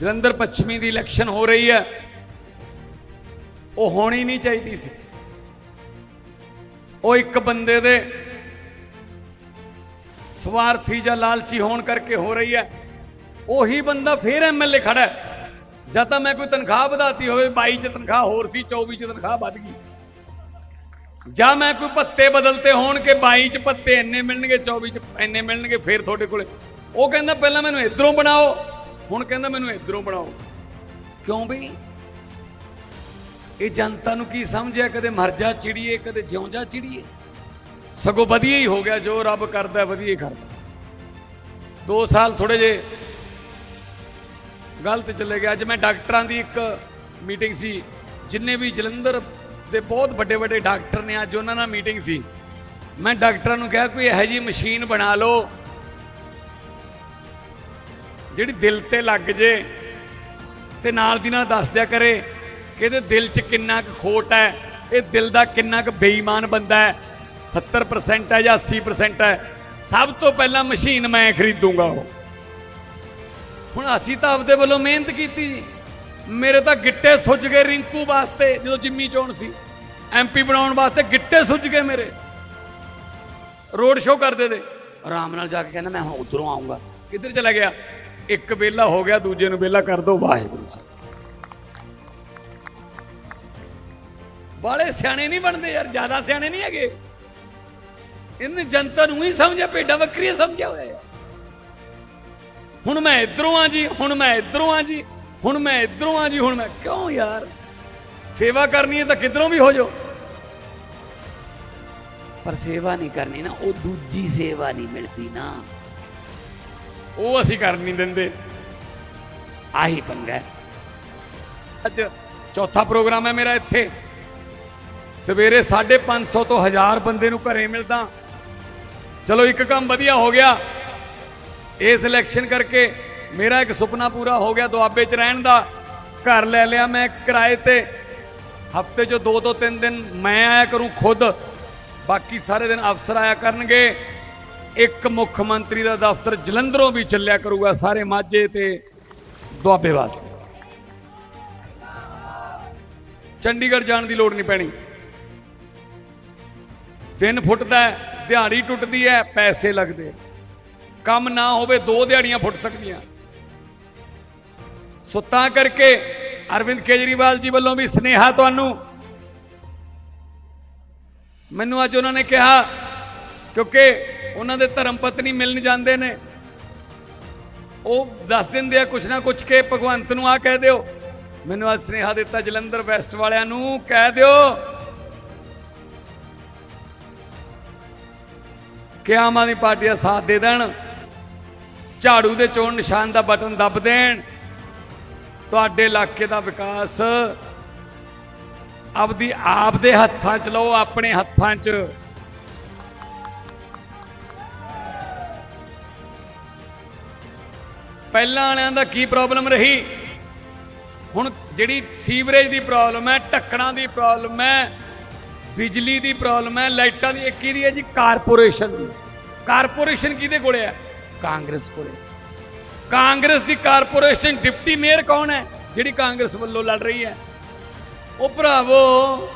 ਜਲੰਧਰ ਪੱਛਮੀ ਦੀ ਇਲੈਕਸ਼ਨ ਹੋ ਰਹੀ ਹੈ। ਉਹ ਹੋਣੀ ਨਹੀਂ ਚਾਹੀਦੀ ਸੀ। ਉਹ ਇੱਕ ਬੰਦੇ ਦੇ ਸਵਾਰਥੀ ਜਾਂ ਲਾਲਚੀ ਹੋਣ ਕਰਕੇ ਹੋ ਰਹੀ ਹੈ। ਉਹੀ ਬੰਦਾ ਫੇਰ ਐਮਐਲਏ ਖੜਾ ਜਾਂ ਤਾਂ ਮੈਂ ਕੋਈ ਤਨਖਾਹ ਵਧਾਤੀ ਹੋਵੇ 22 ਚ ਤਨਖਾਹ ਹੋਰ ਸੀ 24 ਚ ਤਨਖਾਹ ਵੱਧ ਗਈ। ਜਾਂ ਮੈਂ ਕੋਈ ਭੱਤੇ ਬਦਲਤੇ ਹੋਣ ਕਿ 22 ਚ ਭੱਤੇ ਇੰਨੇ ਮਿਲਣਗੇ 24 ਚ ਇੰਨੇ ਮਿਲਣਗੇ, ਫੇਰ ਤੁਹਾਡੇ ਕੋਲੇ। ਉਹ ਕਹਿੰਦਾ, ਪਹਿਲਾਂ ਮੈਨੂੰ ਇਧਰੋਂ ਬਣਾਓ। ਹੁਣ ਕਹਿੰਦਾ ਮੈਨੂੰ ਇਧਰੋਂ ਬਣਾਓ। ਕਿਉਂ ਬਈ? ਇਹ ਜਨਤਾ ਨੂੰ ਕੀ ਸਮਝਿਆ ਕਦੇ ਮਰ ਜਾ ਚਿੜੀਏ, ਕਦੇ ਜਿਉਂ ਜਾ ਚਿੜੀਏ। ਸਗੋਂ ਵਧੀਆ ਹੀ ਹੋ ਗਿਆ, ਜੋ ਰੱਬ ਕਰਦਾ, ਵਧੀਆ ਹੀ ਕਰਦਾ। 2 ਸਾਲ ਥੋੜੇ ਜੇ ਗਲਤ ਚਲੇ ਗਿਆ ਅੱਜ ਮੈਂ ਡਾਕਟਰਾਂ ਦੀ ਇੱਕ ਮੀਟਿੰਗ ਸੀ। ਜਿੰਨੇ ਵੀ ਜਲੰਧਰ ਦੇ ਬਹੁਤ ਵੱਡੇ ਵੱਡੇ ਡਾਕਟਰ ਨੇ, ਅੱਜ ਉਹਨਾਂ ਨਾਲ ਮੀਟਿੰਗ ਸੀ। ਮੈਂ ਡਾਕਟਰਾਂ ਨੂੰ ਕਿਹਾ, ਕੋਈ ਇਹੋ ਜਿਹੀ ਮਸ਼ੀਨ ਬਣਾ ਲਓ ਜਿਹੜੀ ਦਿਲ ਤੇ ਲੱਗ ਜੇ ਤੇ ਨਾਲ ਦੀ ਨਾਲ ਦੱਸ ਦਿਆ ਕਰੇ ਕਿ ਇਹਦੇ ਦਿਲ 'ਚ ਕਿੰਨਾ ਕੁ ਖੋਟ ਹੈ, ਇਹ ਦਿਲ ਦਾ ਕਿੰਨਾ ਕੁ ਬੇਈਮਾਨ ਬੰਦਾ ਹੈ। 70% ਹੈ ਜਾਂ 80% ਹੈ, ਸਭ ਤੋਂ ਪਹਿਲਾਂ ਮਸ਼ੀਨ ਮੈਂ ਖਰੀਦੂੰਗਾ ਉਹ। ਹੁਣ ਅਸੀਂ ਤਾਂ ਆਪਦੇ ਵੱਲੋਂ ਮਿਹਨਤ ਕੀਤੀ ਜੀ। ਮੇਰੇ ਤਾਂ ਗਿੱਟੇ ਸੁੱਜ ਗਏ ਰਿੰਕੂ ਵਾਸਤੇ, ਜਦੋਂ ਜਿੰਮੀ ਚੋਣ ਸੀ। ਐਮਪੀ ਬਣਾਉਣ ਵਾਸਤੇ ਗਿੱਟੇ ਸੁੱਜ ਗਏ ਮੇਰੇ। ਰੋਡ ਸ਼ੋਅ ਕਰਦੇ ਦੇ ਆਰਾਮ ਨਾਲ ਜਾ ਕੇ ਕਹਿੰਦਾ, ਮੈਂ ਹੁਣ ਉਧਰੋਂ ਆਉਂਗਾ ਕਿੱਧਰ ਚਲਾ ਗਿਆ? ਇੱਕ ਵੇਲਾ ਹੋ ਗਿਆ, ਦੂਜੇ ਨੂੰ ਵੇਲਾ ਕਰ ਦੋ, ਵਾਹਿਗੁਰੂ ਬਾਲੇ ਸਿਆਣੇ ਨਹੀਂ ਬਣਦੇ ਯਾਰ, ਜ਼ਿਆਦਾ ਸਿਆਣੇ ਨਹੀਂ ਹੈਗੇ। ਇਹਨੇ ਜਨਤਾ ਨੂੰ ਹੀ ਸਮਝਿਆ, ਭੇਡਾਂ ਬੱਕਰੀਆਂ ਸਮਝਿਆ ਹੋਇਆ ਹੁਣ ਮੈਂ ਇਧਰੋਂ ਆ ਜੀ, ਹੁਣ ਮੈਂ ਇਧਰੋਂ ਆ ਜੀ, ਹੁਣ ਮੈਂ ਇਧਰੋਂ ਆ ਜੀ, ਹੁਣ ਮੈਂ ਕਿਉਂ ਯਾਰ? ਸੇਵਾ ਕਰਨੀ ਹੈ ਤਾਂ ਕਿਧਰੋਂ ਵੀ ਹੋ ਜਾਓ। ਪਰ ਸੇਵਾ ਨਹੀਂ ਕਰਨੀ ਨਾ, ਉਹ ਦੂਜੀ ਸੇਵਾ ਨਹੀਂ ਮਿਲਦੀ ਨਾ। ਉਹ ਅਸੀਂ ਕਰਨ ਨਹੀਂ ਦਿੰਦੇ। ਆਹੀ ਪੰਗਾ ਅੱਜ ਚੌਥਾ ਪ੍ਰੋਗਰਾਮ ਹੈ ਮੇਰਾ ਇੱਥੇ। ਸਵੇਰੇ 550 ਤੋਂ 1000 ਬੰਦੇ ਨੂੰ ਘਰੇ ਮਿਲਦਾ। ਚਲੋ ਇੱਕ ਕੰਮ ਵਧੀਆ ਹੋ ਗਿਆ। ਇਸ ਇਲੈਕਸ਼ਨ ਕਰਕੇ ਮੇਰਾ ਇੱਕ ਸੁਪਨਾ ਪੂਰਾ ਹੋ ਗਿਆ ਦੁਆਬੇ 'ਚ ਰਹਿਣ ਦਾ। ਘਰ ਲੈ ਲਿਆ ਮੈਂ ਕਿਰਾਏ ਤੇ। ਹਫ਼ਤੇ 'ਚ ਦੋ ਤੋਂ ਤਿੰਨ ਦਿਨ ਮੈਂ ਆਇਆ ਕਰੂੰ ਖੁਦ। ਬਾਕੀ ਸਾਰੇ ਦਿਨ ਅਫਸਰ ਆਇਆ ਕਰਨਗੇ। ਇੱਕ ਮੁੱਖ ਮੰਤਰੀ ਦਾ ਦਫ਼ਤਰ ਜਲੰਧਰੋਂ ਵੀ ਚੱਲਿਆ ਕਰੂਗਾ ਸਾਰੇ ਮਾਝੇ ਤੇ ਦੁਆਬੇ ਵਾਸਤੇ। ਚੰਡੀਗੜ੍ਹ ਜਾਣ ਦੀ ਲੋੜ ਨਹੀਂ ਪੈਣੀ। ਦਿਨ ਫੁੱਟਦਾ ਦਿਹਾੜੀ ਟੁੱਟਦੀ ਹੈ, ਪੈਸੇ ਲੱਗਦੇ। ਕੰਮ ਨਾ ਹੋਵੇ ਦੋ ਦਿਹਾੜੀਆਂ ਫੁੱਟ ਸਕਦੀਆਂ। ਸੋ ਤਾਂ ਕਰਕੇ ਅਰਵਿੰਦ ਕੇਜਰੀਵਾਲ ਜੀ ਵੱਲੋਂ ਵੀ ਸਨੇਹਾ ਤੁਹਾਨੂੰ। ਮੈਨੂੰ ਅੱਜ ਉਹਨਾਂ ਨੇ ਕਿਹਾ ਕਿਉਂਕਿ ਉਹਨਾਂ ਦੇ ਧਰਮ ਪਤਨੀ ਮਿਲਣ ਜਾਂਦੇ ਨੇ। ਉਹ ਦੱਸ ਦਿੰਦੇ ਆ ਕੁਛ ਨਾ ਕੁਛ ਕੇ ਭਗਵੰਤ ਨੂੰ ਆ ਕਹਿ ਦਿਓ। ਮੈਨੂੰ ਅੱਜ ਸਨੇਹਾ ਦਿੱਤਾ ਜਲੰਧਰ ਵੈਸਟ ਵਾਲਿਆਂ ਨੂੰ, ਕਹਿ ਦਿਓ ਕਿ ਆਮ ਆਦਮੀ ਪਾਰਟੀ ਦਾ ਸਾਥ ਦੇ ਦੇਣ, ਝਾੜੂ ਦੇ ਚੋਣ ਨਿਸ਼ਾਨ ਦਾ ਬਟਨ ਦੱਬ ਦੇਣ। ਤੁਹਾਡੇ ਇਲਾਕੇ ਦਾ ਵਿਕਾਸ ਆਪਦੀ ਆਪ ਦੇ ਹੱਥਾਂ 'ਚ ਲਓ, ਆਪਣੇ ਹੱਥਾਂ 'ਚ। ਪਹਿਲਾਂ ਵਾਲਿਆਂ ਦਾ ਕੀ ਪ੍ਰੋਬਲਮ ਰਹੀ? ਹੁਣ ਜਿਹੜੀ ਸੀਵਰੇਜ ਦੀ ਪ੍ਰੋਬਲਮ ਹੈ, ਢੱਕਣਾ ਦੀ ਪ੍ਰੋਬਲਮ ਹੈ, ਬਿਜਲੀ ਦੀ ਪ੍ਰੋਬਲਮ ਹੈ, ਲਾਈਟਾਂ ਦੀ ਇੱਕ ਕਿਹਦੀ ਹੈ ਜੀ? ਕਾਰਪੋਰੇਸ਼ਨ ਦੀ। ਕਾਰਪੋਰੇਸ਼ਨ ਕਿਹਦੇ ਕੋਲੇ ਹੈ? ਕਾਂਗਰਸ ਕੋਲੇ। ਕਾਂਗਰਸ ਦੀ ਕਾਰਪੋਰੇਸ਼ਨ ਡਿਪਟੀ ਮੇਅਰ ਕੌਣ ਹੈ? ਜਿਹੜੀ ਕਾਂਗਰਸ ਵੱਲੋਂ ਲੜ ਰਹੀ ਹੈ। ਉਹ ਭਰਾਵੋ,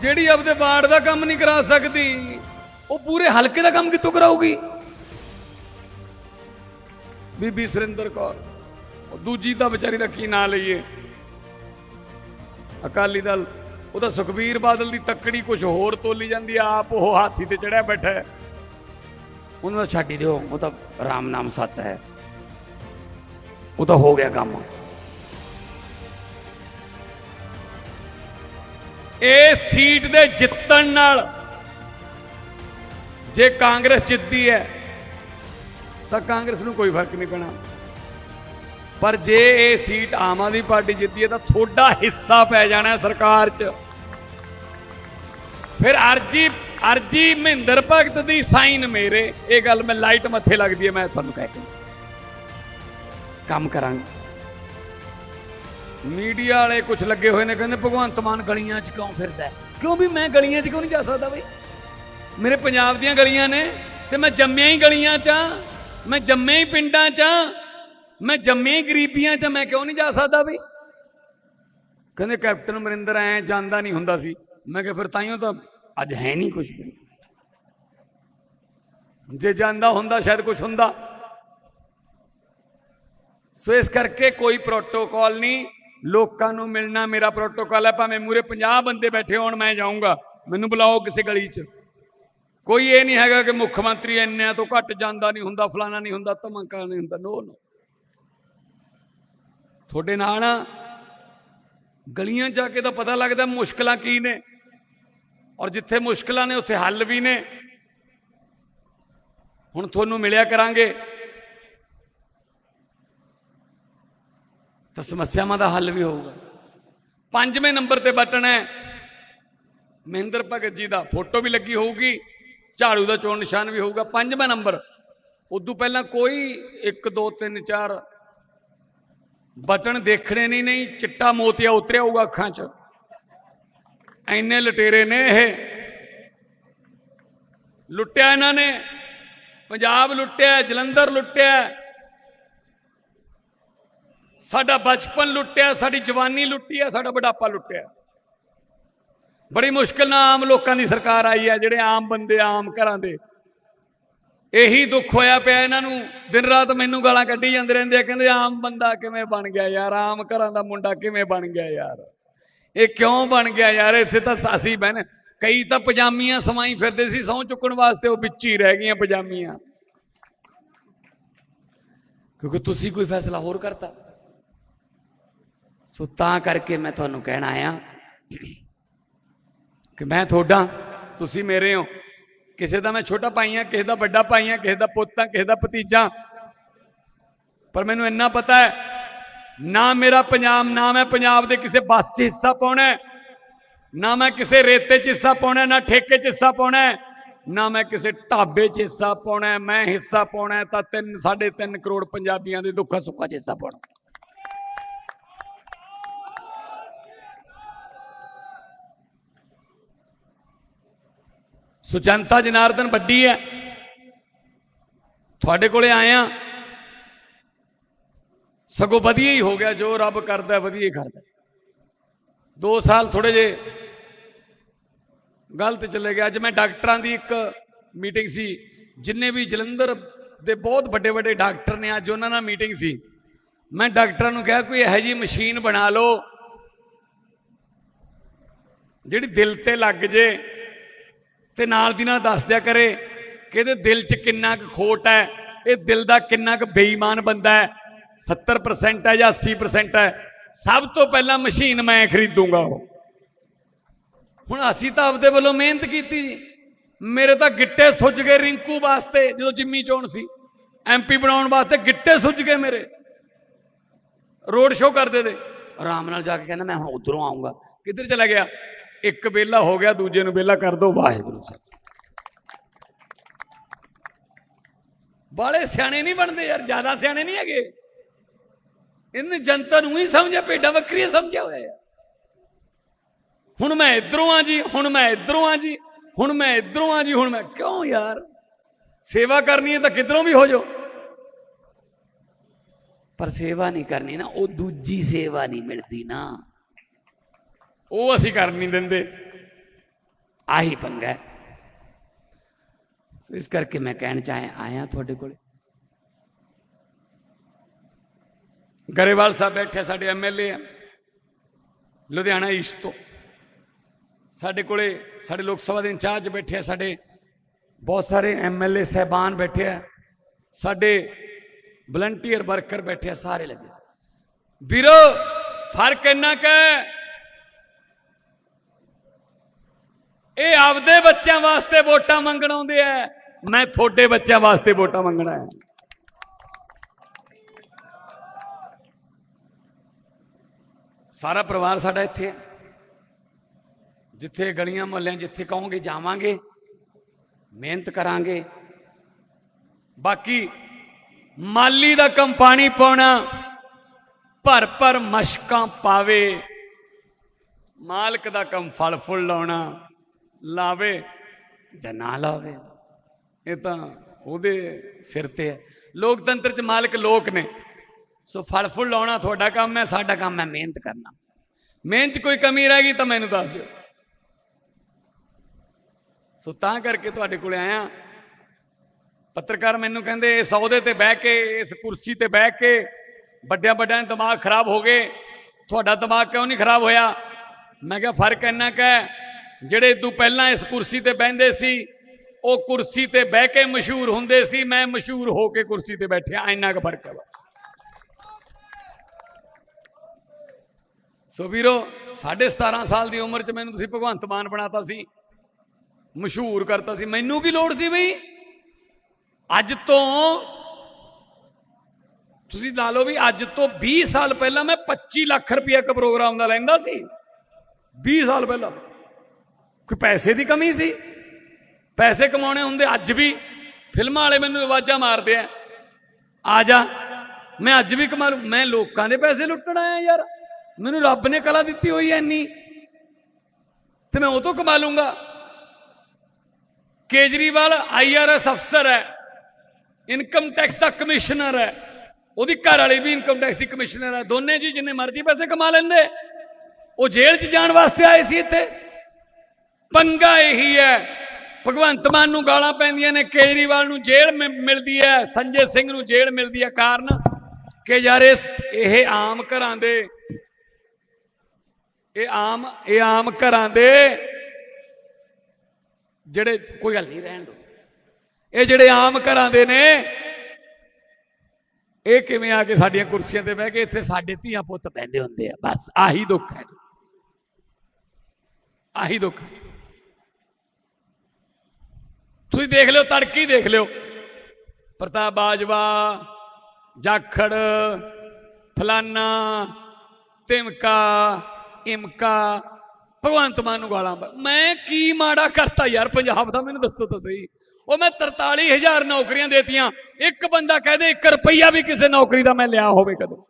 ਜਿਹੜੀ ਆਪਦੇ ਵਾਰਡ ਦਾ ਕੰਮ ਨਹੀਂ ਕਰਾ ਸਕਦੀ, ਉਹ ਪੂਰੇ ਹਲਕੇ ਦਾ ਕੰਮ ਕਿੱਥੋਂ ਕਰਾਊਗੀ? ਬੀਬੀ ਸੁਰਿੰਦਰ ਕੌਰ। ਉਹ ਦੂਜੀ ਤਾਂ ਵਿਚਾਰੀ ਦਾ ਕੀ ਨਾਂ ਲਈਏ? ਅਕਾਲੀ ਦਲ, ਉਹਦਾ ਸੁਖਬੀਰ ਬਾਦਲ ਦੀ ਤੱਕੜੀ ਕੁਝ ਹੋਰ ਤੋਲੀ ਜਾਂਦੀ ਆ, ਆਪ ਉਹ ਹਾਥੀ ਤੇ ਚੜਿਆ ਬੈਠਾ ਹੈ। ਉਹਨੂੰ ਤਾਂ ਛੱਡ ਦਿਓ, ਉਹ ਤਾਂ ਰਾਮ ਨਾਮ ਸੱਤ ਹੈ। ਉਹ ਤਾਂ ਹੋ ਗਿਆ ਕੰਮ। ਇਹ ਸੀਟ ਦੇ ਜਿੱਤਣ ਨਾਲ ਜੇ ਕਾਂਗਰਸ ਜਿੱਤਦੀ ਹੈ ਤਾਂ ਕਾਂਗਰਸ ਨੂੰ ਕੋਈ ਫ਼ਰਕ ਨਹੀਂ ਪੈਣਾ। ਪਰ ਜੇ ਇਹ ਸੀਟ ਆਮ ਆਦਮੀ ਪਾਰਟੀ ਜਿੱਤੀ ਹੈ ਤਾਂ ਥੋੜਾ ਹਿੱਸਾ ਪੈ ਜਾਣਾ ਹੈ ਸਰਕਾਰ 'ਚ। ਫਿਰ ਅਰਜੀ ਅਰਜੀ ਮਹਿੰਦਰ ਭਗਤ ਦੀ ਸਾਈਨ ਮੇਰੇ। ਇਹ ਗੱਲ ਮੈਂ ਲਾਈਟ ਮੱਥੇ ਲੱਗਦੀ ਹੈ ਮੈਂ ਤੁਹਾਨੂੰ ਕਹਿ ਕੇ। ਕੰਮ ਕਰਾਂਗੇ। ਮੀਡੀਆ ਵਾਲੇ ਕੁਝ ਲੱਗੇ ਹੋਏ ਨੇ ਕਹਿੰਦੇ ਭਗਵੰਤ ਮਾਨ ਗਲੀਆਂ 'ਚ ਕਿਉਂ ਫਿਰਦਾ ਕਿਉਂ ਵੀ ਮੈਂ ਗਲੀਆਂ 'ਚ ਕਿਉਂ ਨਹੀਂ ਜਾ ਸਕਦਾ ਬਈ? ਮੇਰੇ ਪੰਜਾਬ ਦੀਆਂ ਗਲੀਆਂ ਨੇ ਤੇ ਮੈਂ ਜੰਮਿਆ ਹੀ ਗਲੀਆਂ 'ਚ ਆਂ, ਮੈਂ ਜੰਮੇ ਹੀ ਪਿੰਡਾਂ 'ਚ ਮੈਂ ਜੰਮੇ ਗਰੀਬੀਆਂ 'ਚ ਮੈਂ ਕਿਉਂ ਨਹੀਂ ਜਾ ਸਕਦਾ ਬਈ? ਕਹਿੰਦੇ ਕੈਪਟਨ ਅਮਰਿੰਦਰ ਐ ਜਾਂਦਾ ਨਹੀਂ ਹੁੰਦਾ ਸੀ। ਮੈਂ ਕਿਹਾ ਫਿਰ ਤਾਈਓ ਤਾਂ ਅੱਜ ਹੈ ਨਹੀਂ ਕੁਝ ਵੀ। ਜੇ ਜਾਂਦਾ ਹੁੰਦਾ ਸ਼ਾਇਦ ਕੁਝ ਹੁੰਦਾ। ਸੋ ਇਸ ਕਰਕੇ ਕੋਈ ਪ੍ਰੋਟੋਕਾਲ ਨਹੀਂ। ਲੋਕਾਂ ਨੂੰ ਮਿਲਣਾ ਮੇਰਾ ਪ੍ਰੋਟੋਕਾਲ ਹੈ, ਭਾਵੇਂ ਮੂਰੇ 50 ਬੰਦੇ ਬੈਠੇ ਹੋਣ, ਮੈਂ ਜਾਊਂਗਾ। ਮੈਨੂੰ ਬੁਲਾਓ ਕਿਸੇ ਗਲੀ 'ਚ। ਕੋਈ ਇਹ ਨਹੀਂ ਹੈਗਾ ਕਿ ਮੁੱਖ ਮੰਤਰੀ ਇੰਨਿਆਂ ਤੋਂ ਘੱਟ ਜਾਂਦਾ ਨਹੀਂ ਹੁੰਦਾ, ਫਲਾਣਾ ਨਹੀਂ ਹੁੰਦਾ, ਧਮਕਾ ਨਹੀਂ ਹੁੰਦਾ ਨੋ ਨੋ ਤੁਹਾਡੇ ਨਾਲ ਗਲੀਆਂ ਜਾ ਕੇ ਤਾਂ ਪਤਾ ਲੱਗਦਾ ਮੁਸ਼ਕਲਾਂ ਕੀ ਨੇ ਔਰ ਜਿੱਥੇ ਮੁਸ਼ਕਲਾਂ ਨੇ, ਉੱਥੇ ਹੱਲ ਵੀ ਨੇ। ਹੁਣ ਤੁਹਾਨੂੰ ਮਿਲਿਆ ਕਰਾਂਗੇ। ਤਾਂ ਸਮੱਸਿਆਵਾਂ ਦਾ ਹੱਲ ਵੀ ਹੋਊਗਾ। ਪੰਜਵੇਂ ਨੰਬਰ ਤੇ ਬਟਨ ਹੈ। ਮਹਿੰਦਰ ਭਗਤ ਜੀ ਦਾ ਫੋਟੋ ਵੀ ਲੱਗੀ ਹੋਊਗੀ। ਝਾੜੂ ਦਾ ਚੋਣ ਨਿਸ਼ਾਨ ਵੀ ਹੋਊਗਾ, ਪੰਜਵਾਂ ਨੰਬਰ। ਉਦੋਂ ਪਹਿਲਾਂ ਕੋਈ 1 2 3 4 ਬਟਨ ਦੇਖਣੇ ਨਹੀਂ ਨਹੀਂ, ਚਿੱਟਾ ਮੋਤੀਆ ਉਤਰਿਆ ਹੋਊਗਾ ਅੱਖਾਂ 'ਚ। ਐਨੇ ਲਟੇਰੇ ਨੇ ਇਹ। ਲੁੱਟਿਆ ਇਹਨਾਂ ਨੇ। ਪੰਜਾਬ ਲੁੱਟਿਆ, ਜਲੰਧਰ ਲੁੱਟਿਆ। ਸਾਡਾ ਬਚਪਨ ਲੁੱਟਿਆ, ਸਾਡੀ ਜਵਾਨੀ ਲੁੱਟੀ ਹੈ ਸਾਡਾ ਬੁਢਾਪਾ ਲੁੱਟਿਆ। ਬੜੀ ਮੁਸ਼ਕਲ ਨਾਲ ਆਮ ਲੋਕਾਂ ਦੀ ਸਰਕਾਰ ਆਈ ਹੈ ਜਿਹੜੇ ਆਮ ਬੰਦੇ, ਆਮ ਘਰਾਂ ਦੇ। ਇਹੀ ਦੁੱਖ ਹੋਇਆ ਪਿਆ ਇਹਨਾਂ ਨੂੰ। ਦਿਨ ਰਾਤ ਮੈਨੂੰ ਗਾਲਾਂ ਕੱਢੀ ਜਾਂਦੇ ਰਹਿੰਦੇ ਆ, ਕਹਿੰਦੇ ਆਮ ਬੰਦਾ ਕਿਵੇਂ ਬਣ ਗਿਆ ਯਾਰ? ਆਮ ਘਰਾਂ ਦਾ ਮੁੰਡਾ ਕਿਵੇਂ ਬਣ ਗਿਆ ਯਾਰ? ਇਹ ਕਿਉਂ ਬਣ ਗਿਆ ਯਾਰ? ਇੱਥੇ ਤਾਂ ਅਸੀਂ ਬਹਿਨ ਕਈ ਤਾਂ ਪਜਾਮੀਆਂ ਸਵਾਈ ਫਿਰਦੇ ਸੀ, ਸਹੁੰ ਚੁੱਕਣ ਵਾਸਤੇ ਉਹ ਵਿੱਚ ਹੀ ਰਹਿ ਗਈਆਂ ਪਜਾਮੀਆਂ। ਕਿਉਂਕਿ ਤੁਸੀਂ ਕੋਈ ਫੈਸਲਾ ਹੋਰ ਕਰਤਾ। ਸੋ ਤਾਂ ਕਰਕੇ ਮੈਂ ਤੁਹਾਨੂੰ ਕਹਿਣਾ ਆਇਆ ਕਿ ਮੈਂ ਤੁਹਾਡਾ, ਤੁਸੀਂ ਮੇਰੇ ਹੋ। ਕਿਸੇ ਦਾ ਮੈਂ ਛੋਟਾ ਭਾਈ ਆ ਕਿਸੇ ਦਾ ਵੱਡਾ ਭਾਈ ਆ ਕਿਸੇ ਦਾ ਪੁੱਤ ਆ ਕਿਸੇ ਦਾ ਭਤੀਜਾ। ਪਰ ਮੈਨੂੰ ਇੰਨਾ ਪਤਾ ਹੈ, ਨਾ ਮੇਰਾ ਪੰਜਾਬ, ਨਾ ਮੈਂ ਪੰਜਾਬ ਦੇ ਕਿਸੇ ਬੱਸ 'ਚ ਹਿੱਸਾ ਪਾਉਣਾ ਨਾ ਮੈਂ ਕਿਸੇ ਰੇਤੇ 'ਚ ਹਿੱਸਾ ਪਾਉਣਾ ਨਾ ਠੇਕੇ 'ਚ ਹਿੱਸਾ ਪਾਉਣਾ ਨਾ ਮੈਂ ਕਿਸੇ ਢਾਬੇ 'ਚ ਹਿੱਸਾ ਪਾਉਣਾ ਮੈਂ ਹਿੱਸਾ ਪਾਉਣਾ ਹੈ ਤਾਂ 3 3.5 ਕਰੋੜ ਪੰਜਾਬੀਆਂ ਦੇ ਦੁੱਖਾਂ ਸੁੱਖਾਂ 'ਚ ਹਿੱਸਾ ਪਾਉਣਾ। ਸੋ ਜਨਾਰਦਨ ਵੱਡੀ ਹੈ। ਤੁਹਾਡੇ ਕੋਲੇ ਆਇਆ ਸਗੋਂ ਵਧੀਆ ਹੀ ਹੋ ਗਿਆ, ਜੋ ਰੱਬ ਕਰਦਾ ਵਧੀਆ ਹੀ ਕਰਦਾ 2 ਸਾਲ ਥੋੜੇ ਜੇ ਗਲਤ ਚਲੇ ਗਏ। ਅੱਜ ਮੈਂ ਡਾਕਟਰਾਂ ਦੀ ਇੱਕ ਮੀਟਿੰਗ ਸੀ। ਜਿੰਨੇ ਵੀ ਜਲੰਧਰ ਦੇ ਬਹੁਤ ਵੱਡੇ ਵੱਡੇ ਡਾਕਟਰ ਨੇ, ਅੱਜ ਉਹਨਾਂ ਨਾਲ ਮੀਟਿੰਗ ਸੀ। ਮੈਂ ਡਾਕਟਰਾਂ ਨੂੰ ਕਿਹਾ, ਕੋਈ ਇਹੋ ਜੀ ਮਸ਼ੀਨ ਬਣਾ ਲਓ, ਜਿਹੜੀ ਦਿਲ ਤੇ ਲੱਗ ਜੇ ਤੇ ਨਾਲ ਦੀ ਨਾਲ ਦੱਸ ਦਿਆ ਕਰੇ ਕਿ ਇਹਦੇ ਦਿਲ 'ਚ ਕਿੰਨਾ ਕੁ ਖੋਟ ਹੈ, ਇਹ ਦਿਲ ਦਾ ਕਿੰਨਾ ਕੁ ਬੇਈਮਾਨ ਬੰਦਾ ਹੈ 70% ਹੈ ਜਾਂ 80% ਹੈ, ਸਭ ਤੋਂ ਪਹਿਲਾਂ ਮਸ਼ੀਨ ਮੈਂ ਖਰੀਦੂੰਗਾ ਉਹ। ਹੁਣ ਅਸੀਂ ਤਾਂ ਆਪਦੇ ਵੱਲੋਂ ਮਿਹਨਤ ਕੀਤੀ ਜੀ। ਮੇਰੇ ਤਾਂ ਗਿੱਟੇ ਸੁੱਜ ਗਏ ਰਿੰਕੂ ਵਾਸਤੇ, ਜਦੋਂ ਜਿੰਮੀ ਚੋਣ ਸੀ। ਐਮਪੀ ਬਣਾਉਣ ਵਾਸਤੇ ਗਿੱਟੇ ਸੁੱਜ ਗਏ ਮੇਰੇ। ਰੋਡ ਸ਼ੋਅ ਕਰਦੇ ਤੇ ਆਰਾਮ ਨਾਲ ਜਾ ਕੇ ਕਹਿੰਦਾ, ਮੈਂ ਹੁਣ ਉਧਰੋਂ ਆਉਂਗਾ ਕਿੱਧਰ ਚਲਾ ਗਿਆ? ਇੱਕ ਵੇਲਾ ਹੋ ਗਿਆ, ਦੂਜੇ ਨੂੰ ਵੇਲਾ ਕਰ ਦੋ, ਵਾਹਿਗੁਰੂ ਸਾਹਿਬ ਬਾਲੇ ਸਿਆਣੇ ਨਹੀਂ ਬਣਦੇ ਯਾਰ, ਜ਼ਿਆਦਾ ਸਿਆਣੇ ਨਹੀਂ ਹੈਗੇ। ਇਹਨੇ ਜਨਤਾ ਨੂੰ ਹੀ ਸਮਝਿਆ ਪੇਡਾ ਬੱਕਰੀ ਸਮਝਿਆ ਹੋਇਆ ਯਾਰ। ਹੁਣ ਮੈਂ ਇਧਰੋਂ ਆ ਜੀ, ਹੁਣ ਮੈਂ ਇਧਰੋਂ ਆ ਜੀ, ਹੁਣ ਮੈਂ ਇਧਰੋਂ ਆ ਜੀ, ਹੁਣ ਮੈਂ ਕਿਉਂ ਯਾਰ? ਸੇਵਾ ਕਰਨੀ ਹੈ ਤਾਂ ਕਿਧਰੋਂ ਵੀ ਹੋ ਜਾਓ। ਪਰ ਸੇਵਾ ਨਹੀਂ ਕਰਨੀ ਨਾ, ਉਹ ਦੂਜੀ ਸੇਵਾ ਨਹੀਂ ਮਿਲਦੀ ਨਾ। ਉਹ ਅਸੀਂ ਕਰ ਨਹੀਂ ਦਿੰਦੇ। ਆਹੀ ਪੰਗਾ ਹੈ। ਸੋ ਇਸ ਕਰਕੇ ਮੈਂ ਕਹਿਣ ਚਾਹਿਆ ਆਇਆ ਤੁਹਾਡੇ ਕੋਲ। ਗਰੇਵਾਲ ਸਾਹਿਬ ਬੈਠੇ ਸਾਡੇ ਐਮਐਲਏ ਆ। ਲੁਧਿਆਣਾ ਈਸਟ ਤੋਂ। ਸਾਡੇ ਕੋਲੇ ਸਾਡੇ ਲੋਕ ਸਭਾ ਦੇ ਇੰਚਾਰਜ ਬੈਠੇ ਆ, ਸਾਡੇ ਬਹੁਤ ਸਾਰੇ ਐਮਐਲਏ ਸਹਿਬਾਨ ਬੈਠੇ ਆ। ਸਾਡੇ ਵਲੰਟੀਅਰ ਵਰਕਰ ਬੈਠੇ ਆ, ਸਾਰੇ ਲੱਗੇ। ਵੀਰੋ, ਫ਼ਰਕ ਇੰਨਾ ਕੁ ਹੈ ਇਹ ਆਪਦੇ ਬੱਚਿਆਂ ਵਾਸਤੇ ਵੋਟਾਂ ਮੰਗਣ ਆਉਂਦੇ ਆ। ਮੈਂ ਤੁਹਾਡੇ ਬੱਚਿਆਂ ਵਾਸਤੇ ਵੋਟਾਂ ਮੰਗਣਾ ਹੈ। ਸਾਰਾ ਪਰਿਵਾਰ ਸਾਡਾ ਇੱਥੇ ਹੈ। ਜਿੱਥੇ ਗਲੀਆਂ ਮੁਹੱਲਿਆਂ ਜਿੱਥੇ ਕਹੋਗੇ ਜਾਵਾਂਗੇ, ਮਿਹਨਤ ਕਰਾਂਗੇ। ਬਾਕੀ ਮਾਲੀ ਦਾ ਕੰਮ ਪਾਣੀ ਪਾਉਣਾ, ਭਰ ਭਰ ਮਸ਼ਕਾਂ ਪਾਵੇ, ਮਾਲਕ ਦਾ ਕੰਮ ਫਲ ਫੁੱਲ ਲਾਉਣਾ। ਲਾਵੇ। ਜਾਂ ਨਾ ਲਾਵੇ। ਇਹ ਤਾਂ ਉਹਦੇ ਸਿਰ ਤੇ ਹੈ। ਲੋਕਤੰਤਰ ਚ ਮਾਲਕ ਲੋਕ ਨੇ। ਸੋ ਫਲ ਫੁੱਲ ਲਾਉਣਾ ਤੁਹਾਡਾ ਕੰਮ ਹੈ ਸਾਡਾ ਕੰਮ ਹੈ ਮਿਹਨਤ ਕਰਨਾ। ਮਿਹਨਤ ਕੋਈ ਕਮੀ ਰਹਿ ਗਈ ਤਾਂ ਮੈਨੂੰ ਦੱਸ ਦਿਓ। ਸੋ ਤਾਂ ਕਰਕੇ ਤੁਹਾਡੇ ਕੋਲੇ ਆਇਆ। ਪੱਤਰਕਾਰ ਮੈਨੂੰ ਕਹਿੰਦੇ ਇਸ ਅਹੁਦੇ ਤੇ ਬਹਿ ਕੇ ਇਸ ਕੁਰਸੀ ਤੇ ਬਹਿ ਕੇ ਵੱਡਿਆਂ ਵੱਡਿਆਂ ਦੇ ਦਿਮਾਗ ਖਰਾਬ ਹੋ ਗਏ। ਤੁਹਾਡਾ ਦਿਮਾਗ ਕਿਉਂ ਨਹੀਂ ਖਰਾਬ ਹੋਇਆ? ਮੈਂ ਕਿਹਾ ਫ਼ਰਕ ਇੰਨਾ ਕੁ ਹੈ ਜਿਹੜੇ ਤੂੰ ਪਹਿਲਾਂ ਇਸ ਕੁਰਸੀ ਤੇ ਬਹਿੰਦੇ ਸੀ, ਉਹ ਕੁਰਸੀ ਤੇ ਬਹਿ ਕੇ ਮਸ਼ਹੂਰ ਹੁੰਦੇ ਸੀ, ਮੈਂ ਮਸ਼ਹੂਰ ਹੋ ਕੇ ਕੁਰਸੀ ਤੇ ਬੈਠਿਆ, ਇੰਨਾ ਕੁ ਫ਼ਰਕ ਹੈ ਸੋ ਵੀਰੋ 17.5 ਸਾਲ ਦੀ ਉਮਰ 'ਚ ਮੈਨੂੰ ਤੁਸੀਂ ਭਗਵੰਤ ਮਾਨ ਬਣਾਤਾ ਸੀ, ਮਸ਼ਹੂਰ ਕਰਤਾ ਸੀ। ਮੈਨੂੰ ਕੀ ਲੋੜ ਸੀ ਬਈ? ਅੱਜ ਤੋਂ ਤੁਸੀਂ ਲਾ ਲਓ ਵੀ ਅੱਜ ਤੋਂ 20 ਸਾਲ ਪਹਿਲਾਂ ਮੈਂ 25 ਲੱਖ ਰੁਪਏ ਇੱਕ ਪ੍ਰੋਗਰਾਮ ਦਾ ਲੈਂਦਾ ਸੀ। 20 ਸਾਲ ਪਹਿਲਾਂ। ਕੋਈ ਪੈਸੇ ਦੀ ਕਮੀ ਸੀ? ਪੈਸੇ ਕਮਾਉਣੇ ਹੁੰਦੇ ਅੱਜ ਵੀ। ਫਿਲਮਾਂ ਵਾਲੇ ਮੈਨੂੰ ਆਵਾਜ਼ਾਂ ਮਾਰਦੇ ਆ। ਆ ਜਾ, ਮੈਂ ਅੱਜ ਵੀ ਕਮਾ ਲੂ। ਮੈਂ ਲੋਕਾਂ ਦੇ ਪੈਸੇ ਲੁੱਟਣ ਆਇਆ ਯਾਰ। ਮੈਨੂੰ ਰੱਬ ਨੇ ਕਲਾ ਦਿੱਤੀ ਹੋਈ ਐ ਇੰਨੀ। ਤੇ ਮੈਂ ਉਹ ਤੋਂ ਕਮਾ ਲੂੰਗਾ। ਕੇਜਰੀਵਾਲ ਆਈਆਰਐਸ ਅਫਸਰ ਹੈ ਇਨਕਮ ਟੈਕਸ ਦਾ ਕਮਿਸ਼ਨਰ ਹੈ ਉਹਦੀ ਘਰ ਵਾਲੀ ਵੀ ਇਨਕਮ ਟੈਕਸ ਦੀ ਕਮਿਸ਼ਨਰ ਹੈ ਦੋਨੇ ਜੀ ਜਿੰਨੇ ਮਰਜ਼ੀ ਪੈਸੇ ਕਮਾ ਲੈਂਦੇ। ਉਹ ਜੇਲ੍ਹ 'ਚ ਜਾਣ ਵਾਸਤੇ ਆਏ ਸੀ ਇੱਥੇ। ਪੰਗਾ ਇਹੀ ਹੈ। ਭਗਵੰਤ ਮਾਨ ਨੂੰ ਗਾਲਾਂ ਪੈਂਦੀਆਂ ਨੇ, ਕੇਜਰੀਵਾਲ ਨੂੰ ਜੇਲ੍ਹ ਮਿਲਦੀ ਹੈ, ਸੰਜੇ ਸਿੰਘ ਨੂੰ ਜੇਲ੍ਹ ਮਿਲਦੀ ਹੈ ਕਾਰਨ ਕਿ ਯਾਰ ਇਹ ਆਮ ਘਰਾਂ ਦੇ, ਇਹ ਆਮ ਇਹ ਆਮ ਘਰਾਂ ਦੇ ਜਿਹੜੇ ਕੋਈ ਗੱਲ ਨਹੀਂ ਰਹਿਣ ਦੋ। ਇਹ ਜਿਹੜੇ ਆਮ ਘਰਾਂ ਦੇ ਨੇ, ਇਹ ਕਿਵੇਂ ਆ ਕੇ ਸਾਡੀਆਂ ਕੁਰਸੀਆਂ ਤੇ ਬਹਿ ਕੇ ਇੱਥੇ ਸਾਡੇ ਧੀਆਂ ਪੁੱਤ ਪੈਂਦੇ ਹੁੰਦੇ ਆ? ਬਸ ਆਹੀ ਦੁੱਖ ਹੈ। ਆਹੀ ਦੁੱਖ ਹੈ। ਤੁਸੀਂ ਦੇਖ ਲਿਓ, ਤੜਕੀ ਦੇਖ ਲਿਓ। ਪ੍ਰਤਾਪ ਬਾਜਵਾ, ਜਾਖੜ, ਫਲਾਨਾ, ਤਿਮਕਾ, ਇਮਕਾ, ਭਗਵੰਤ ਮਾਨ ਨੂੰ ਗਾਲਾਂ ਪਾ- ਮੈਂ ਕੀ ਮਾੜਾ ਕਰਤਾ ਯਾਰ, ਪੰਜਾਬ ਦਾ ਮੈਨੂੰ ਦੱਸੋ ਤਾਂ ਸਹੀ ਉਹ ਮੈਂ 43000 ਨੌਕਰੀਆਂ ਦੇਤੀਆਂ। ਇੱਕ ਬੰਦਾ ਕਹਦੇ 1 ਰੁਪਈਆ ਵੀ ਕਿਸੇ ਨੌਕਰੀ ਦਾ ਮੈਂ ਲਿਆ ਹੋਵੇ ਕਦੋਂ।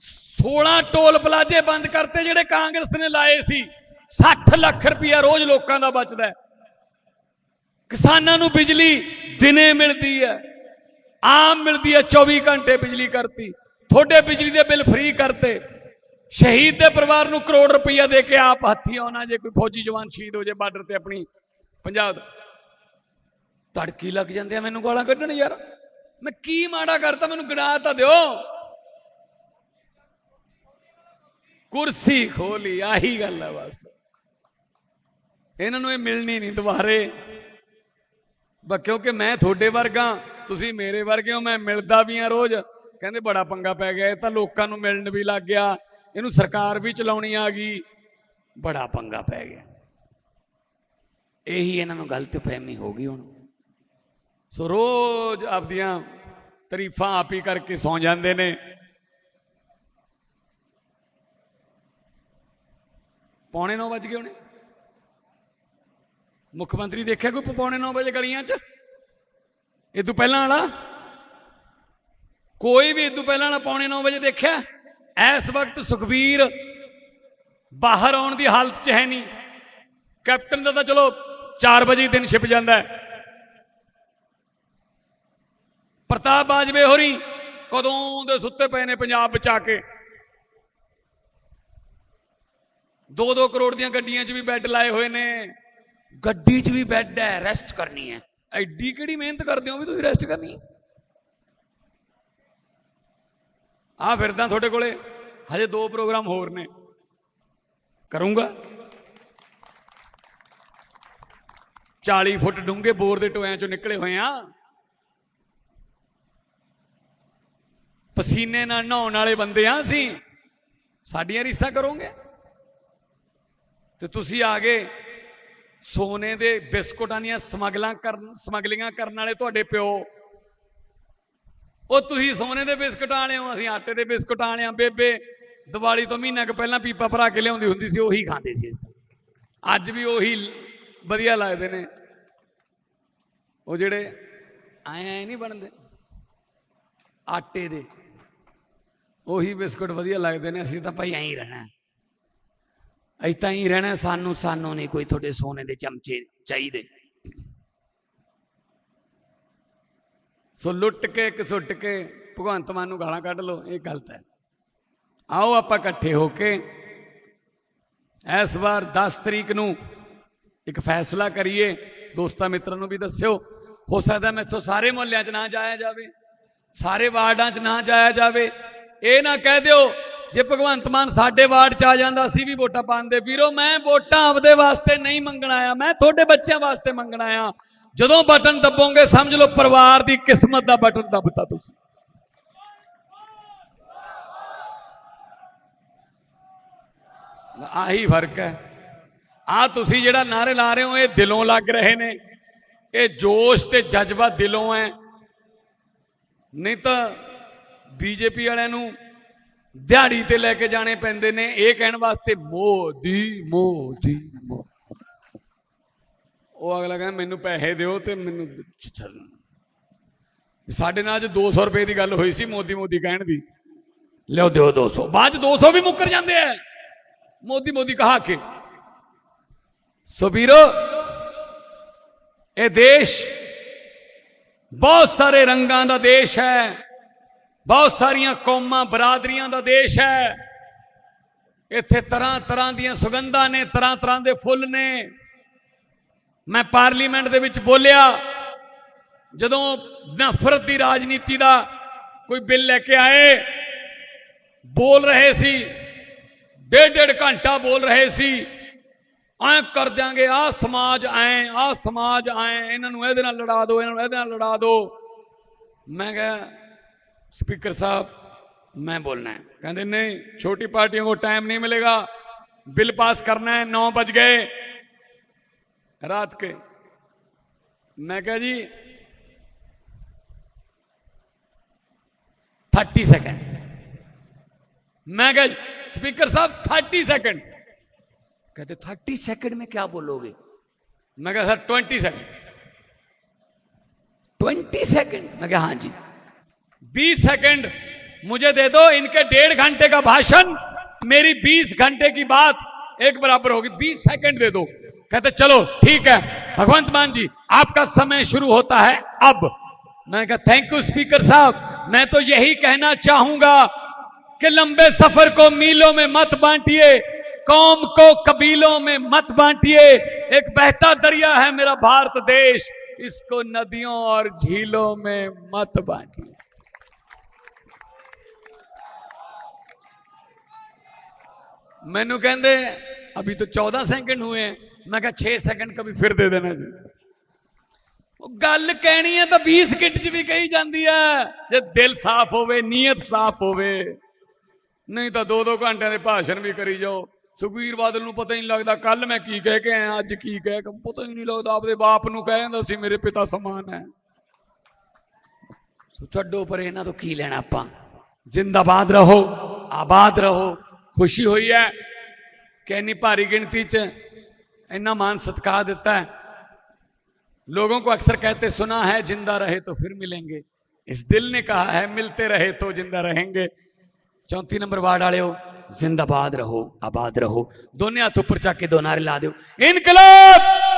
16 ਟੋਲ ਪਲਾਜ਼ੇ ਬੰਦ ਕਰਤੇ ਜਿਹੜੇ ਕਾਂਗਰਸ ਨੇ ਲਾਏ ਸੀ। 60 ਲੱਖ ਰੁਪਇਆ ਰੋਜ਼ ਲੋਕਾਂ ਦਾ ਬਚਦਾ ਹੈ। ਕਿਸਾਨਾਂ ਨੂੰ ਬਿਜਲੀ ਦਿਨੇ ਮਿਲਦੀ ਹੈ। ਆਮ ਮਿਲਦੀ ਹੈ 24 ਘੰਟੇ ਬਿਜਲੀ ਕਰਤੀ। ਤੁਹਾਡੇ ਬਿਜਲੀ ਦੇ ਬਿੱਲ ਫ੍ਰੀ ਕਰਤੇ। ਸ਼ਹੀਦ ਦੇ ਪਰਿਵਾਰ ਨੂੰ ਕਰੋੜ ਰੁਪਈਆ ਦੇ ਕੇ ਆਪ ਹੱਥੀ ਆਉਣਾ ਜੇ ਕੋਈ ਫੌਜੀ ਜਵਾਨ ਸ਼ਹੀਦ ਹੋ ਜੇ ਬਾਰਡਰ ਤੇ ਆਪਣੀ ਪੰਜਾਬ ਤੜਕੀ ਲੱਗ ਜਾਂਦੇ ਆ ਮੈਨੂੰ ਗਾਲਾਂ ਕੱਢਣ ਯਾਰ। ਮੈਂ ਕੀ ਮਾੜਾ ਕਰਤਾ, ਮੈਨੂੰ ਗਿਣਾ ਤਾਂ ਦਿਓ। ਕੁਰਸੀ ਖੋਲੀ ਆਹੀ ਗੱਲ ਹੈ ਬਸ। ਇਹਨਾਂ ਨੂੰ ਇਹ ਮਿਲਣੀ ਨਹੀਂ ਦੁਬਾਰੇ। ਬਸ ਕਿਉਂਕਿ ਮੈਂ ਤੁਹਾਡੇ ਵਰਗਾ, ਤੁਸੀਂ ਮੇਰੇ ਵਰਗੇ ਹੋ, ਮੈਂ ਮਿਲਦਾ ਵੀ ਆ ਰੋਜ਼। ਕਹਿੰਦੇ ਬੜਾ ਪੰਗਾ ਪੈ ਗਿਆ, ਇਹ ਤਾਂ ਲੋਕਾਂ ਨੂੰ ਮਿਲਣ ਵੀ ਲੱਗ ਗਿਆ, ਇਹਨੂੰ ਸਰਕਾਰ ਵੀ ਚਲਾਉਣੀ ਆ ਗਈ। ਬੜਾ ਪੰਗਾ ਪੈ ਗਿਆ। ਇਹੀ ਇਹਨਾਂ ਨੂੰ ਗਲਤ ਫਹਿਮੀ ਹੋ ਗਈ ਹੁਣ। ਸੋ ਰੋਜ਼ ਆਪਦੀਆਂ ਤਾਰੀਫਾਂ ਆਪ ਹੀ ਕਰਕੇ ਸੌ ਜਾਂਦੇ ਨੇ। ਪੌਣੇ 9 ਵਜ ਗਏ ਹੋਣੇ। ਮੁੱਖ ਮੰਤਰੀ ਦੇਖਿਆ ਕੋਈ ਪੌਣੇ 9 ਵਜੇ ਗਲੀਆਂ 'ਚ? ਇਹ ਤੋਂ ਪਹਿਲਾਂ ਵਾਲਾ? ਕੋਈ ਵੀ ਇਹ ਤੋਂ ਪਹਿਲਾਂ ਵਾਲਾ ਪੌਣੇ 9 ਵਜੇ ਦੇਖਿਆ? ਇਸ ਵਕਤ ਸੁਖਬੀਰ ਬਾਹਰ ਆਉਣ ਦੀ ਹਾਲਤ 'ਚ ਹੈ ਨਹੀਂ। ਕੈਪਟਨ ਦਾ ਤਾਂ ਚਲੋ 4 ਵਜੇ ਦਿਨ ਛਿਪ ਜਾਂਦਾ ਹੈ। ਪ੍ਰਤਾਪ ਬਾਜਵੇ ਹੋਰੀ ਕਦੋਂ ਦੇ ਸੁੱਤੇ ਪਏ ਨੇ ਪੰਜਾਬ ਬਚਾ ਕੇ? 2-2 ਕਰੋੜ ਦੀਆਂ ਗੱਡੀਆਂ 'ਚ ਵੀ ਬੈੱਡ ਲਾਏ ਹੋਏ ਨੇ। ਗੱਡੀ 'ਚ ਵੀ ਬੈੱਡ ਹੈ ਰੈਸਟ ਕਰਨੀ ਹੈ। ਐਡੀ ਕਿਹੜੀ ਮਿਹਨਤ ਕਰਦੇ ਹੋ ਵੀ ਤੁਸੀਂ ਰੈਸਟ ਕਰਨੀ ਆ ਫਿਰਦਾ ਤੁਹਾਡੇ ਕੋਲੇ। ਹਜੇ ਦੋ ਪ੍ਰੋਗਰਾਮ ਹੋਰ ਨੇ। ਕਰੂੰਗਾ? 40 ਫੁੱਟ ਡੂੰਘੇ ਬੋਰ ਦੇ ਟੋਇਆਂ ਚੋਂ ਨਿਕਲੇ ਹੋਏ ਆ। ਪਸੀਨੇ ਨਾਲ ਨਹਾਉਣ ਵਾਲੇ ਬੰਦੇ ਆ ਅਸੀਂ। ਸਾਡੀਆਂ ਰੀਸਾਂ ਕਰੋਗੇ। ਤੇ ਤੁਸੀਂ ਆ ਗਏ। ਸੋਨੇ ਦੇ ਬਿਸਕੁਟਾਂ ਦੀਆਂ ਸਮਗਲਾਂ ਕਰਨ ਸਮਗਲਿੰਗਾਂ ਕਰਨ ਵਾਲੇ ਤੁਹਾਡੇ ਪਿਓ। ਉਹ ਤੁਸੀਂ ਸੋਨੇ ਦੇ ਬਿਸਕੁਟਾਂ ਵਾਲੇ ਹੋ, ਅਸੀਂ ਆਟੇ ਦੇ ਬਿਸਕੁਟਾਂ ਵਾਲੇ ਆ ਬੇਬੇ, ਦੀਵਾਲੀ ਤੋਂ ਮਹੀਨਾ ਕੁ ਪਹਿਲਾਂ ਪੀਪਾ ਭਰਾ ਕੇ ਲਿਆਉਂਦੀ ਹੁੰਦੀ ਸੀ, ਉਹੀ ਖਾਂਦੇ ਸੀ ਅੱਜ ਵੀ ਉਹੀ ਵਧੀਆ ਲੱਗਦੇ ਨੇ। ਉਹ ਜਿਹੜੇ ਆਏ ਆਏ ਨਹੀਂ ਬਣਦੇ, ਆਟੇ ਦੇ, ਉਹੀ ਬਿਸਕੁਟ ਵਧੀਆ ਲੱਗਦੇ ਨੇ, ਅਸੀਂ ਤਾਂ ਭਾਈ ਐਂ ਹੀ ਰਹਿਣਾ। ਅਸੀਂ ਤਾਂ ਹੀ ਰਹਿਣਾ ਸਾਨੂੰ ਸਾਨੂੰ ਨਹੀਂ ਕੋਈ ਤੁਹਾਡੇ ਸੋਨੇ ਦੇ ਚਮਚੇ ਚਾਹੀਦੇ। ਸੋ ਲੁੱਟ ਕੇ ਕਸੁੱਟ ਕੇ ਭਗਵੰਤ ਮਾਨ ਨੂੰ ਗਾਲਾਂ ਕੱਢ ਲਓ, ਇਹ ਗਲਤ ਹੈ। ਆਓ ਆਪਾਂ ਇਕੱਠੇ ਹੋ ਕੇ ਇਸ ਵਾਰ 10 ਤਰੀਕ ਨੂੰ ਇੱਕ ਫੈਸਲਾ ਕਰੀਏ। ਦੋਸਤਾਂ ਮਿੱਤਰਾਂ ਨੂੰ ਵੀ ਦੱਸਿਓ, ਹੋ ਸਕਦਾ ਮੈਥੋਂ ਸਾਰੇ ਮੁਹੱਲਿਆਂ 'ਚ ਨਾ ਜਾਇਆ ਜਾਵੇ, ਸਾਰੇ ਵਾਰਡਾਂ 'ਚ ਨਾ ਜਾਇਆ ਜਾਵੇ। ਇਹ ਨਾ ਕਹਿ ਦਿਓ ਜੇ ਭਗਵੰਤ ਮਾਨ ਸਾਡੇ ਵਾਰਡ 'ਚ ਆ ਜਾਂਦਾ, ਅਸੀਂ ਵੀ ਵੋਟਾਂ ਪਾਉਂਦੇ ਵੀਰੋ, ਮੈਂ ਵੋਟਾਂ ਆਪਦੇ ਵਾਸਤੇ ਨਹੀਂ ਮੰਗਣ ਆਇਆ, ਮੈਂ ਤੁਹਾਡੇ ਬੱਚਿਆਂ ਵਾਸਤੇ ਮੰਗਣ ਆਇਆ। ਜਦੋਂ ਬਟਨ ਦੱਬੋਗੇ, ਸਮਝ ਲਓ ਪਰਿਵਾਰ ਦੀ ਕਿਸਮਤ ਦਾ ਬਟਨ ਦੱਬਤਾ ਤੁਸੀਂ। ਆਹੀ ਫ਼ਰਕ ਹੈ। ਆ ਤੁਸੀਂ ਜਿਹੜਾ ਨਾਰੇ ਲਾ ਰਹੇ ਹੋ, ਇਹ ਦਿਲੋਂ ਲੱਗ ਰਹੇ ਨੇ। ਇਹ ਜੋਸ਼ ਤੇ ਜਜ਼ਬਾ ਦਿਲੋਂ ਹੈ। ਨਹੀਂ ਤਾਂ ਬੀਜੇਪੀ ਵਾਲਿਆਂ ਨੂੰ ਦਿਹਾੜੀ ਤੇ ਲੈ ਕੇ ਜਾਣੇ ਪੈਂਦੇ ਨੇ, ਇਹ ਕਹਿਣ ਵਾਸਤੇ ਮੋਦੀ ਮੋਦੀ ਉਹ ਅਗਲਾ ਕਹਿੰਦਾ, ਮੈਨੂੰ ਪੈਸੇ ਦਿਓ ਤੇ ਮੈਨੂੰ ਸਾਡੇ ਨਾਲ ਅੱਜ 200 ਰੁਪਏ ਦੀ ਗੱਲ ਹੋਈ ਸੀ ਮੋਦੀ ਮੋਦੀ ਕਹਿਣ ਦੀ। ਲਿਓ ਦਿਓ 200 ਬਾਅਦ ਚ 200 ਵੀ ਮੁੱਕਰ ਜਾਂਦੇ ਆ। ਮੋਦੀ ਮੋਦੀ ਕਹਾ ਕੇ। ਸੋ ਵੀਰੋ, ਇਹ ਦੇਸ਼ ਬਹੁਤ ਸਾਰੇ ਰੰਗਾਂ ਦਾ ਦੇਸ਼ ਹੈ। ਬਹੁਤ ਸਾਰੀਆਂ ਕੌਮਾਂ ਬਰਾਦਰੀਆਂ ਦਾ ਦੇਸ਼ ਹੈ। ਇੱਥੇ ਤਰ੍ਹਾਂ ਤਰ੍ਹਾਂ ਦੀਆਂ ਸੁਗੰਧਾਂ ਨੇ, ਤਰ੍ਹਾਂ ਤਰ੍ਹਾਂ ਦੇ ਫੁੱਲ ਨੇ। ਮੈਂ ਪਾਰਲੀਮੈਂਟ ਦੇ ਵਿੱਚ ਬੋਲਿਆ, ਜਦੋਂ ਨਫ਼ਰਤ ਦੀ ਰਾਜਨੀਤੀ ਦਾ ਕੋਈ ਬਿੱਲ ਲੈ ਕੇ ਆਏ, ਬੋਲ ਰਹੇ ਸੀ ਡੇਢ ਡੇਢ ਘੰਟਾ ਬੋਲ ਰਹੇ ਸੀ, ਐ ਕਰ ਦਿਆਂਗੇ ਆ ਸਮਾਜ ਐ ਆ ਸਮਾਜ ਐ, ਇਹਨਾਂ ਨੂੰ ਇਹਦੇ ਨਾਲ ਲੜਾ ਦਿਓ ਇਹਨਾਂ ਨੂੰ ਇਹਦੇ ਨਾਲ ਲੜਾ ਦਿਓ ਮੈਂ ਕਿਹਾ स्पीकर साहब। मैं बोलना है। कहते नहीं छोटी पार्टियों को टाइम नहीं मिलेगा। बिल पास करना है नौ बज गए। रात के। मैं कहा जी थर्टी सेकेंड मैं कहा स्पीकर साहब थर्टी सेकेंड कहते थर्टी सेकेंड में क्या बोलोगे? मैं कहा sir twenty second twenty second मैं कहा हाँ जी. बीस सेकंड, मुझे दे दो इनके डेढ़ घंटे का भाषण। मेरी बीस घंटे की बात एक बराबर होगी। बीस सेकंड दे दो। कहते, चलो, ठीक है। भगवंत मान जी, आपका समय शुरू होता है अब। मैंने कहा थैंक यू स्पीकर साहब। मैं तो यही कहना चाहूँगा कि लंबे सफ़र को मीलों में मत बांटिए, कौम को कबीलों में मत बांटिए। एक बहता दरिया है मेरा भारत देश। इसको नदियों और झीलों में मत बांटिए। ਮੈਨੂੰ ਕਹਿੰਦੇ, ਅਭੀ ਤਾਂ 14 ਸੈਕਿੰਡ ਹੋਏ ਮੈਂ ਕਿਹਾ 6 ਸੈਕਿੰਡ ਕभी ਫਿਰ ਦੇ ਦੇਣਾ ਜੀ। ਉਹ ਗੱਲ ਕਹਿਣੀ ਹੈ ਤਾਂ 20 ਸਕਿੰਟ 'ਚ ਵੀ ਕਹੀ ਜਾਂਦੀ ਹੈ ਜੇ ਦਿਲ ਸਾਫ਼ ਹੋਵੇ, ਨੀਅਤ ਸਾਫ਼ ਹੋਵੇ, ਨਹੀਂ ਤਾਂ 2-2 ਘੰਟਿਆਂ ਦੇ ਭਾਸ਼ਣ ਵੀ ਕਰੀ ਜਾਓ। ਸੁਖਵੀਰ ਬਾਦਲ ਨੂੰ ਪਤਾ ਹੀ ਨਹੀਂ ਲੱਗਦਾ ਕੱਲ ਮੈਂ ਕੀ ਕਹਿ ਕੇ ਆਇਆ, ਅੱਜ ਕੀ ਕਹਿ ਕੇ ਪਤਾ ਹੀ ਨਹੀਂ ਲੱਗਦਾ, ਆਪਦੇ ਬਾਪ ਨੂੰ ਕਹਿ ਜਾਂਦਾ ਸੀ, ਮੇਰੇ ਪਿਤਾ ਸਮਾਨ ਹੈ। ਸੋ ਛੱਡੋ ਪਰ, ਇਹਨਾਂ ਤੋਂ ਕੀ ਲੈਣਾ ਆਪਾਂ? ਜਿੰਦਾਬਾਦ ਰਹੋ, ਆਬਾਦ ਰਹੋ ਖੁਸ਼ੀ ਹੋਈ ਹੈ ਕਿ ਇੰਨੀ ਭਾਰੀ ਗਿਣਤੀ 'ਚ ਇੰਨਾ ਮਾਨ ਸਤਿਕਾਰ ਦਿੱਤਾ ਹੈ लोगों को अक्सर कहते सुना है जिंदा रहे तो फिर मिलेंगे इस दिल ने कहा है मिलते रहे तो जिंदा रहेंगे चौथी नंबर वार्ड वाले हो जिंदाबाद रहो आबाद रहो दोनों हाथ ऊपर चाके दो नारे ला दो इनकलाब